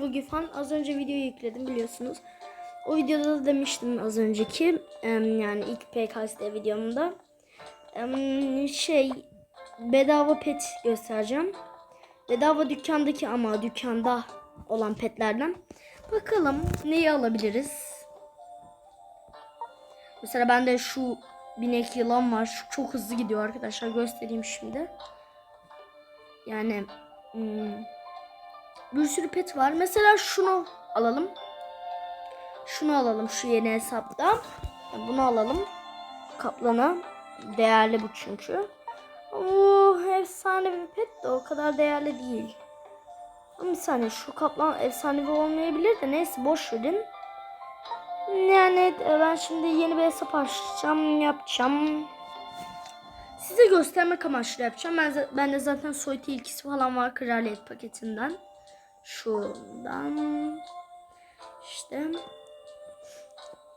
Bugün falan az önce video yükledim biliyorsunuz. O videoda da demiştim az önceki yani ilk PKSD videomda şey bedava pet göstereceğim. Bedava dükkandaki ama dükkanda olan petlerden. Bakalım neyi alabiliriz? Mesela bende şu binek yılan var. Şu çok hızlı gidiyor arkadaşlar. Göstereyim şimdi. Yani hmm, bir sürü pet var. Mesela şunu alalım. Şunu alalım şu yeni hesapta. Bunu alalım. Kaplana. Değerli bu çünkü. Oo, efsane bir pet de o kadar değerli değil. Ama bir saniye şu kaplan efsanevi olmayabilir de neyse boş verin. Yani e, ben şimdi yeni bir hesap açacağım, yapacağım. Size göstermek amaçlı yapacağım. Ben, ben de zaten soyut ilkisi falan var kraliyet paketinden. Şuradan. İşte.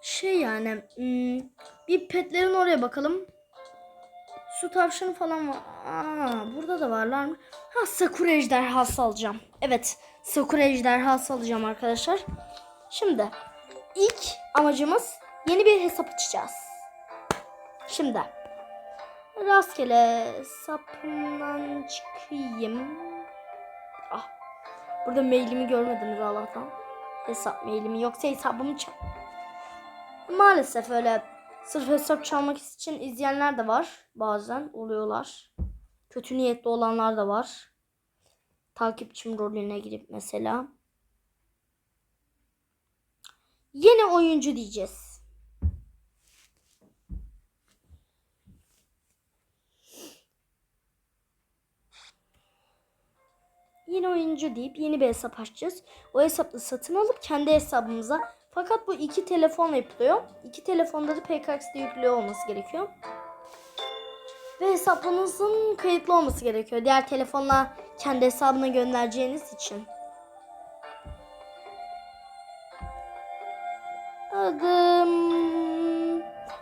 Şey yani. hmm, bir petlerin oraya bakalım. Su tavşanı falan var. Aa, burada da varlar mı? Ha Sakura ejderhası alacağım. Evet. Sakura ejderhası alacağım arkadaşlar. Şimdi ilk amacımız yeni bir hesap açacağız. Şimdi rastgele hesapından çıkayım. Burada mailimi görmediniz Allah'tan. Hesap mailimi yoksa hesabımı çal. Maalesef öyle sırf hesap çalmak için izleyenler de var. Bazen oluyorlar. Kötü niyetli olanlar da var. Takipçim rolüne girip mesela. Yeni oyuncu diyeceğiz. Yeni oyuncu deyip yeni bir hesap açacağız. O hesapla satın alıp kendi hesabımıza. Fakat bu iki telefon yapılıyor. İki telefonda da PKX'de yüklü olması gerekiyor. Ve hesabınızın kayıtlı olması gerekiyor. Diğer telefonla kendi hesabına göndereceğiniz için. Adım...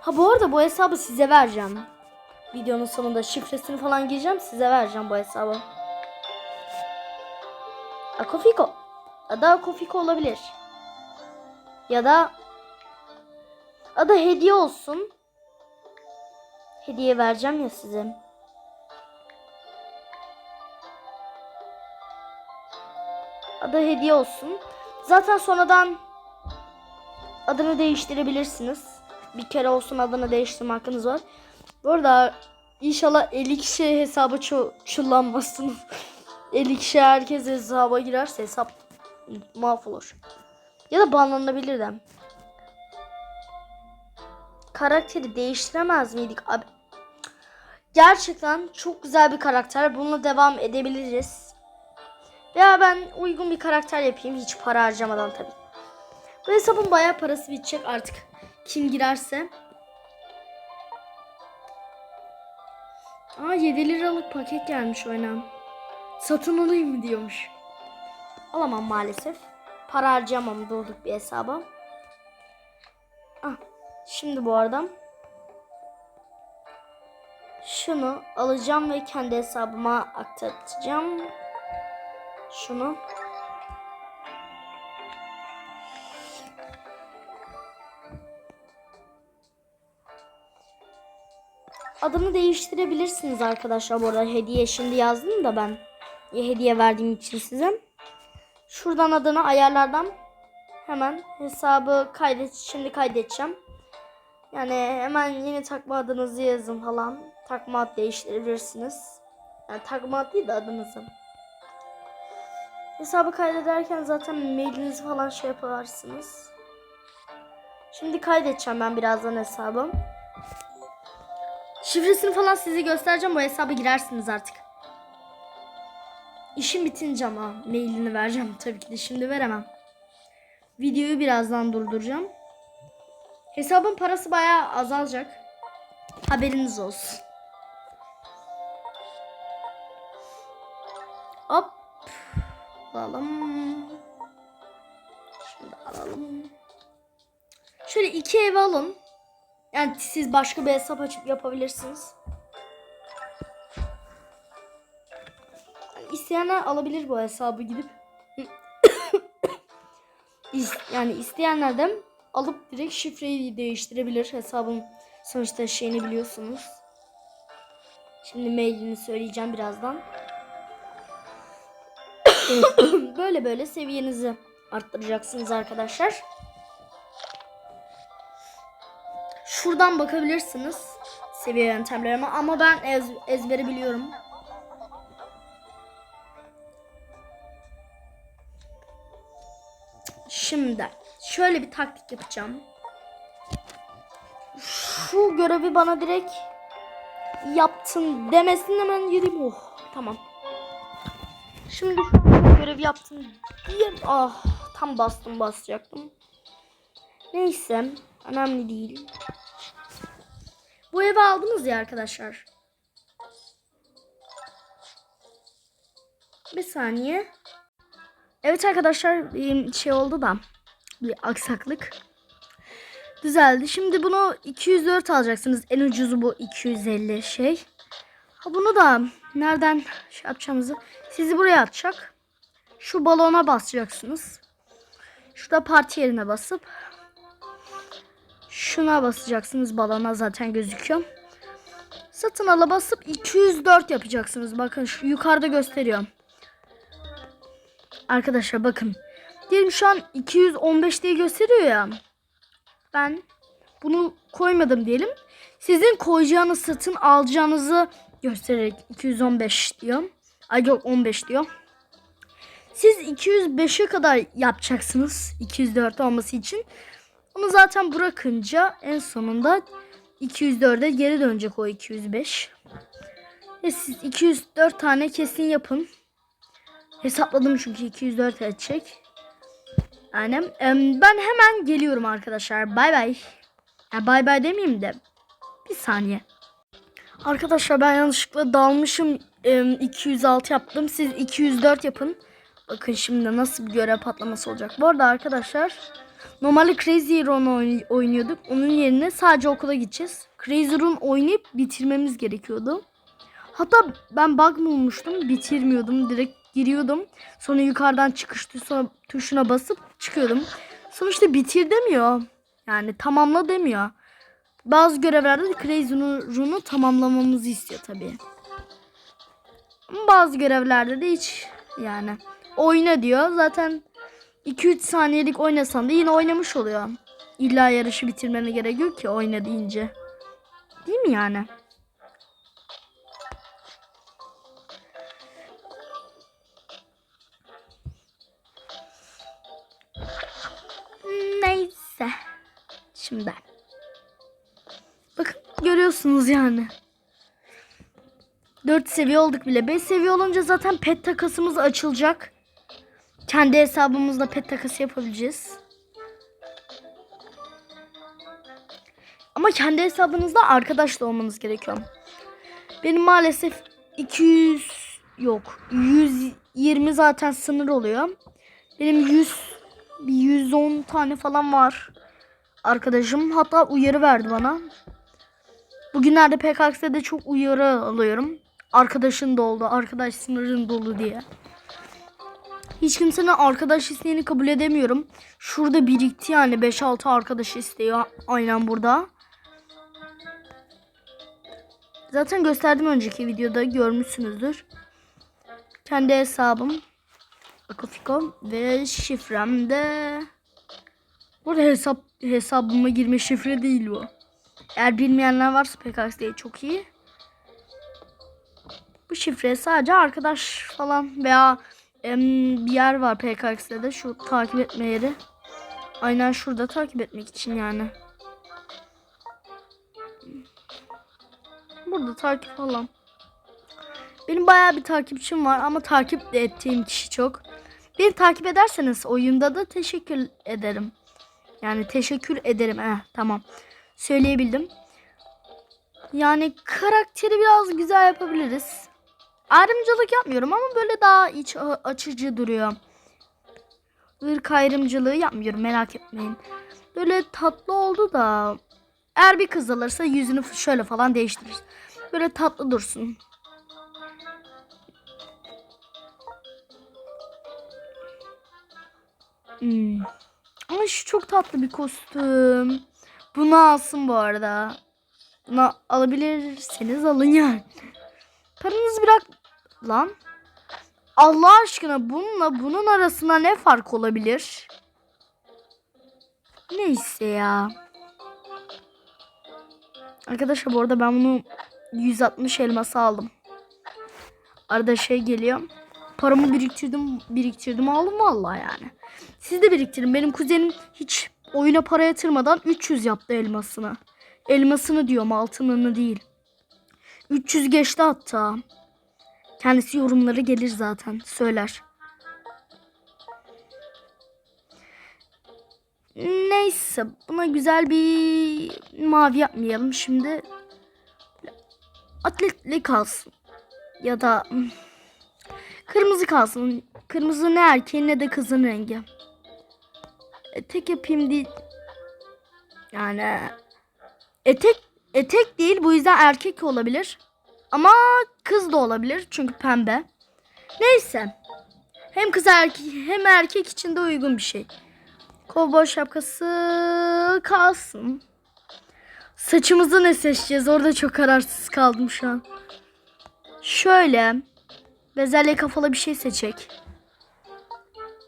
Ha bu arada bu hesabı size vereceğim. Videonun sonunda şifresini falan gireceğim. Size vereceğim bu hesabı. Akofiko. Ya da Akofiko olabilir. Ya da Ada hediye olsun. Hediye vereceğim ya size. Ada hediye olsun. Zaten sonradan adını değiştirebilirsiniz. Bir kere olsun adını değiştirme hakkınız var. Bu arada inşallah 50 kişi hesabı çullanmasın. 50 kişi herkes hesaba girerse hesap mahvolur. Ya da banlanabilir de. Karakteri değiştiremez miydik abi? Gerçekten çok güzel bir karakter. Bununla devam edebiliriz. Veya ben uygun bir karakter yapayım. Hiç para harcamadan tabii. Bu hesabın bayağı parası bitecek artık. Kim girerse. Aa 7 liralık paket gelmiş oyuna. Satın alayım mı diyormuş. Alamam maalesef. Para harcayamam durduk bir hesaba. Ah, şimdi bu arada şunu alacağım ve kendi hesabıma aktaracağım. Şunu. Adını değiştirebilirsiniz arkadaşlar bu arada. Hediye şimdi yazdım da ben. Hediye verdiğim için size. Şuradan adını ayarlardan hemen hesabı kaydet şimdi kaydedeceğim. Yani hemen yeni takma adınızı yazın falan. Takma ad değiştirebilirsiniz. Yani takma ad değil de adınızı. Hesabı kaydederken zaten mailinizi falan şey yaparsınız. Şimdi kaydedeceğim ben birazdan hesabı. Şifresini falan size göstereceğim. Bu hesaba girersiniz artık. İşim bitince ama mailini vereceğim. Tabii ki de şimdi veremem. Videoyu birazdan durduracağım. Hesabın parası bayağı azalacak. Haberiniz olsun. Hop. Alalım. Şimdi alalım. Şöyle iki ev alın. Yani siz başka bir hesap açıp yapabilirsiniz. İsteyenler alabilir bu hesabı gidip. yani isteyenlerden alıp direkt şifreyi değiştirebilir. Hesabın sonuçta şeyini biliyorsunuz. Şimdi mailini söyleyeceğim birazdan. böyle böyle seviyenizi arttıracaksınız arkadaşlar. Şuradan bakabilirsiniz seviye yöntemlerime ama ben ez, ezberi biliyorum. Şimdi şöyle bir taktik yapacağım. Şu görevi bana direkt yaptın demesin hemen gireyim. Oh tamam. Şimdi şu an görev yaptım diye ah tam bastım basacaktım. Neyse önemli değil. Bu evi aldınız ya arkadaşlar. Bir saniye. Evet arkadaşlar şey oldu da bir aksaklık. Düzeldi. Şimdi bunu 204 alacaksınız. En ucuzu bu 250 şey. Ha bunu da nereden şey yapacağımızı sizi buraya atacak. Şu balona basacaksınız. Şurada parti yerine basıp şuna basacaksınız. Balona zaten gözüküyor. Satın ala basıp 204 yapacaksınız. Bakın şu yukarıda gösteriyor. Arkadaşlar bakın. Diyelim şu an 215 diye gösteriyor ya. Ben bunu koymadım diyelim. Sizin koyacağınız satın alacağınızı göstererek 215 diyor. Ay yok 15 diyor. Siz 205'e kadar yapacaksınız 204 olması için. Onu zaten bırakınca en sonunda 204'e geri dönecek o 205. Ve siz 204 tane kesin yapın. Hesapladım çünkü 204 edecek. Yani ben hemen geliyorum arkadaşlar. Bay bay. Ya bay bay demeyeyim de. Bir saniye. Arkadaşlar ben yanlışlıkla dalmışım. Em, 206 yaptım. Siz 204 yapın. Bakın şimdi nasıl bir görev patlaması olacak. Bu arada arkadaşlar normalde Crazy Run oyn- oynuyorduk. Onun yerine sadece okula gideceğiz. Crazy Run oynayıp bitirmemiz gerekiyordu. Hatta ben bug bulmuştum. Bitirmiyordum. Direkt giriyordum. Sonra yukarıdan çıkış tuşuna, basıp çıkıyordum. Sonuçta bitir demiyor. Yani tamamla demiyor. Bazı görevlerde de Crazy Run'u tamamlamamızı istiyor tabii. Bazı görevlerde de hiç yani oyna diyor. Zaten 2-3 saniyelik oynasan da yine oynamış oluyor. İlla yarışı bitirmene gerek yok ki oyna deyince. Değil mi yani? Şimdi. Bakın görüyorsunuz yani. 4 seviye olduk bile. 5 seviye olunca zaten pet takasımız açılacak. Kendi hesabımızda pet takası yapabileceğiz. Ama kendi hesabınızda arkadaşla olmanız gerekiyor. Benim maalesef 200 yok. 120 zaten sınır oluyor. Benim 100 bir 110 tane falan var. Arkadaşım hatta uyarı verdi bana. Bugünlerde PKX'de çok uyarı alıyorum. Arkadaşın doldu, arkadaş sınırın dolu diye. Hiç kimsenin arkadaş isteğini kabul edemiyorum. Şurada birikti yani 5-6 arkadaş istiyor. Aynen burada. Zaten gösterdim önceki videoda görmüşsünüzdür. Kendi hesabım. Akofiko ve şifrem de Burada hesap hesabıma girme şifre değil bu. Eğer bilmeyenler varsa PKX diye çok iyi. Bu şifre sadece arkadaş falan veya em, bir yer var PKX'de de şu takip etme yeri. Aynen şurada takip etmek için yani. Burada takip falan. Benim bayağı bir takipçim var ama takip ettiğim kişi çok. Beni takip ederseniz oyunda da teşekkür ederim. Yani teşekkür ederim. Eh, tamam. Söyleyebildim. Yani karakteri biraz güzel yapabiliriz. Ayrımcılık yapmıyorum ama böyle daha iç açıcı duruyor. Irk ayrımcılığı yapmıyorum merak etmeyin. Böyle tatlı oldu da eğer bir kız alırsa yüzünü şöyle falan değiştirir. Böyle tatlı dursun. Hmm. Ama şu çok tatlı bir kostüm. Bunu alsın bu arada. Bunu alabilirseniz alın yani. Paranızı bırak lan. Allah aşkına bununla bunun arasında ne fark olabilir? Neyse ya. Arkadaşlar bu arada ben bunu 160 elması aldım. Arada şey geliyor. Paramı biriktirdim, biriktirdim aldım vallahi yani. Siz de biriktirin. Benim kuzenim hiç oyuna para yatırmadan 300 yaptı elmasını. Elmasını diyorum altınını değil. 300 geçti hatta. Kendisi yorumları gelir zaten söyler. Neyse buna güzel bir mavi yapmayalım şimdi. Atletli kalsın. Ya da kırmızı kalsın. Kırmızı ne erkeğin ne de kızın rengi. E, tek yapayım değil. Yani etek etek değil bu yüzden erkek olabilir. Ama kız da olabilir çünkü pembe. Neyse. Hem kız erkek hem erkek için de uygun bir şey. Kovboy şapkası kalsın. Saçımızı ne seçeceğiz? Orada çok kararsız kaldım şu an. Şöyle bezelye kafalı bir şey seçecek.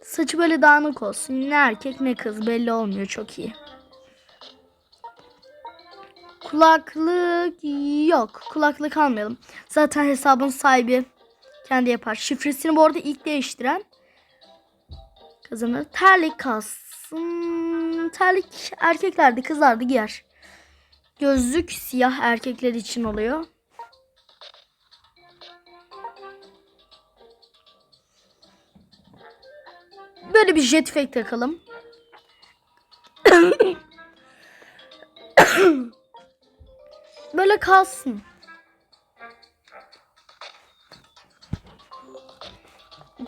Saçı böyle dağınık olsun. Ne erkek ne kız belli olmuyor çok iyi. Kulaklık yok. Kulaklık almayalım. Zaten hesabın sahibi kendi yapar. Şifresini bu arada ilk değiştiren kazanır. Terlik kalsın. Terlik erkeklerde kızlarda giyer. Gözlük siyah erkekler için oluyor. Böyle bir jetpack takalım. Böyle kalsın.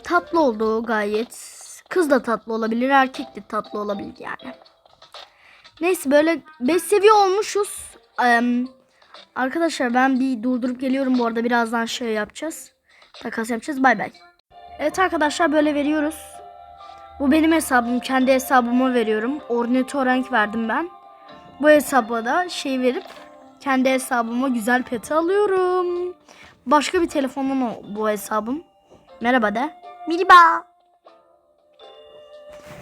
Tatlı oldu gayet. Kız da tatlı olabilir, erkek de tatlı olabilir yani. Neyse böyle 5 seviye olmuşuz. Eee, arkadaşlar ben bir durdurup geliyorum bu arada birazdan şey yapacağız. Takas yapacağız. Bay bay. Evet arkadaşlar böyle veriyoruz. Bu benim hesabım. Kendi hesabıma veriyorum. Ornitorenk verdim ben. Bu hesaba da şey verip kendi hesabıma güzel peti alıyorum. Başka bir telefondan o, bu hesabım. Merhaba de. Merhaba.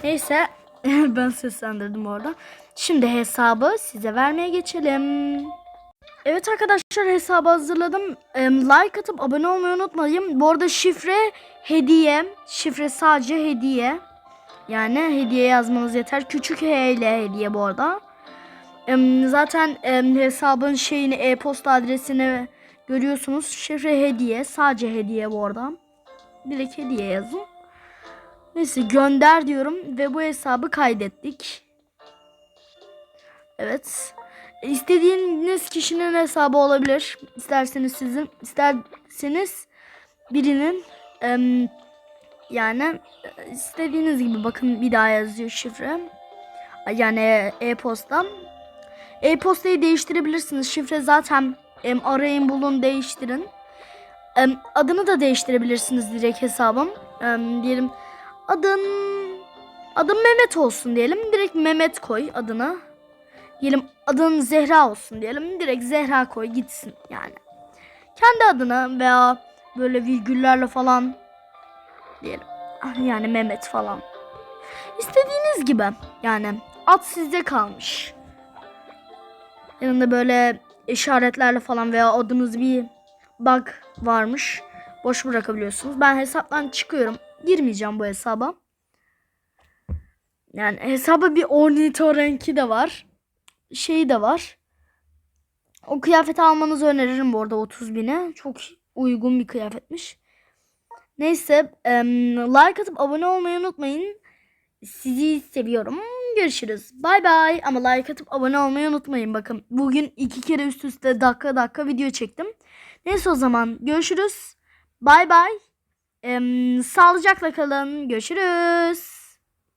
Neyse ben seslendirdim orada. Şimdi hesabı size vermeye geçelim. Evet arkadaşlar hesabı hazırladım. Like atıp abone olmayı unutmayın. Bu arada şifre hediye. Şifre sadece hediye. Yani hediye yazmanız yeter. Küçük H ile hediye bu arada. Zaten hesabın şeyini e-posta adresini görüyorsunuz. Şifre hediye. Sadece hediye bu arada. Direkt hediye yazın. Neyse gönder diyorum ve bu hesabı kaydettik. Evet. İstediğiniz kişinin hesabı olabilir. İsterseniz sizin, isterseniz birinin yani e, istediğiniz gibi bakın bir daha yazıyor şifre. Yani e-posta. E-postayı değiştirebilirsiniz. Şifre zaten em, arayın bulun değiştirin. Em, adını da değiştirebilirsiniz direkt hesabım. Em, diyelim adın adım Mehmet olsun diyelim. Direkt Mehmet koy adını. Diyelim adın Zehra olsun diyelim. Direkt Zehra koy gitsin yani. Kendi adını veya böyle virgüllerle falan diyelim. Yani Mehmet falan. İstediğiniz gibi yani ad sizde kalmış. Yanında böyle işaretlerle falan veya adınız bir bug varmış. Boş bırakabiliyorsunuz. Ben hesaptan çıkıyorum. Girmeyeceğim bu hesaba. Yani hesaba bir ornitorenki de var. Şeyi de var. O kıyafeti almanızı öneririm bu arada 30 bine. Çok uygun bir kıyafetmiş. Neyse like atıp abone olmayı unutmayın. Sizi seviyorum. Görüşürüz. Bay bay. Ama like atıp abone olmayı unutmayın. Bakın bugün iki kere üst üste dakika dakika video çektim. Neyse o zaman görüşürüz. Bay bay. Sağlıcakla kalın. Görüşürüz.